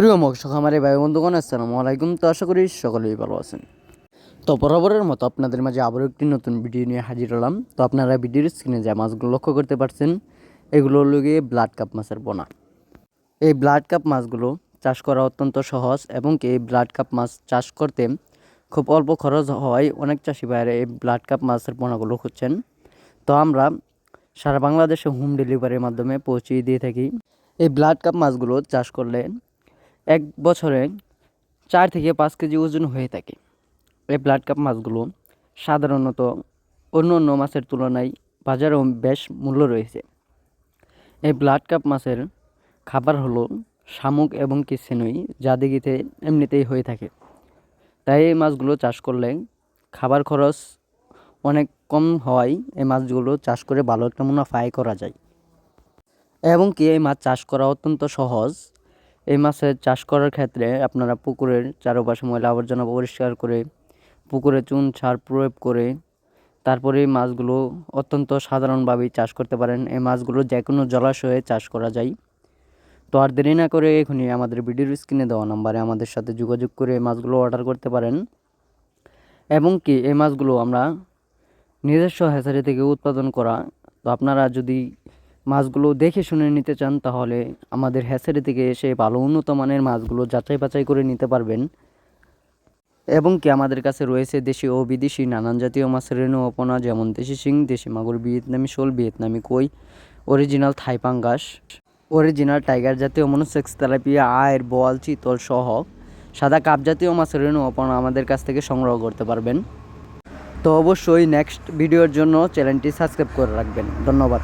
প্রিয় মৎস্য খামারি ভাই বন্ধুগণ, আসসালামু আলাইকুম। তো আশা করি সকলেই ভালো আছেন। তো বরাবরের মতো আপনাদের মাঝে আবারও একটি নতুন ভিডিও নিয়ে হাজির হলাম। তো আপনারা ভিডিওর স্ক্রিনে যে মাছগুলো লক্ষ্য করতে পারছেন, এগুলো গিয়ে ব্লাড কাপ মাছের বোনা। এই ব্লাড কাপ মাছগুলো চাষ করা অত্যন্ত সহজ এবং এই ব্লাড কাপ মাছ চাষ করতে খুব অল্প খরচ হওয়ায় অনেক চাষি ভাইয়েরা এই ব্লাড কাপ মাছের পোনাগুলো খুঁজছেন। তো আমরা সারা বাংলাদেশে হোম ডেলিভারির মাধ্যমে পৌঁছিয়ে দিয়ে থাকি। এই ব্লাড কাপ মাছগুলো চাষ করলে এক বছরে চার থেকে পাঁচ কেজি ওজন হয়ে থাকে। এই ব্লাড কাপ মাছগুলো সাধারণত অন্য অন্য মাছের তুলনায় বাজারেও বেশ মূল্য রয়েছে। এই ব্লাড কাপ মাছের খাবার হলো শামুক এবং কি সেনুই যা দেখিতে এমনিতেই হয়ে থাকে। তাই এই মাছগুলো চাষ করলে খাবার খরচ অনেক কম হওয়ায় এই মাছগুলো চাষ করে ভালো একটা মুনাফা করা যায়। এবং কি এই মাছ চাষ করা অত্যন্ত সহজ এই মাছের চাষ করার ক্ষেত্রে আপনারা পুকুরের চারপাশে ময়লা আবর্জনা পরিষ্কার করে, পুকুরে চুন সার প্রয়োগ করে, তারপরে এই মাছগুলো অত্যন্ত সাধারণভাবেই চাষ করতে পারেন। এই মাছগুলো যে কোনো জলাশয়ে চাষ করা যায়। তো আর দেরি না করে এখনই আমাদের ভিডিওর স্ক্রিনে দেওয়া নাম্বারে আমাদের সাথে যোগাযোগ করে এই মাছগুলো অর্ডার করতে পারেন। এবং কি, এই মাছগুলো আমরা নিজস্ব হ্যাচারি থেকে উৎপাদন করা। তো আপনারা যদি মাছগুলো দেখে শুনে নিতে চান, তাহলে আমাদের হ্যাচারি থেকে এসে ভালো উন্নত মানের মাছগুলো যাচাই বাছাই করে নিতে পারবেন। এবং কি আমাদের কাছে রয়েছে দেশি ও বিদেশি নানান জাতীয় মাছের রেণু, অপনা, যেমন দেশি শিং, দেশি মাগুর, ভিয়েতনামি শোল, ভিয়েতনামি কই, অরিজিনাল থাইপাঙ্গাস অরিজিনাল টাইগার জাতীয় মনোসেক্স, তেলাপিয়া, আয়ের, বোয়াল, চিতল সহ সাদা কাপ জাতীয় মাছের রেণু, অপনা আমাদের কাছ থেকে সংগ্রহ করতে পারবেন। তো অবশ্যই নেক্সট ভিডিওর জন্য চ্যানেলটি সাবস্ক্রাইব করে রাখবেন। ধন্যবাদ।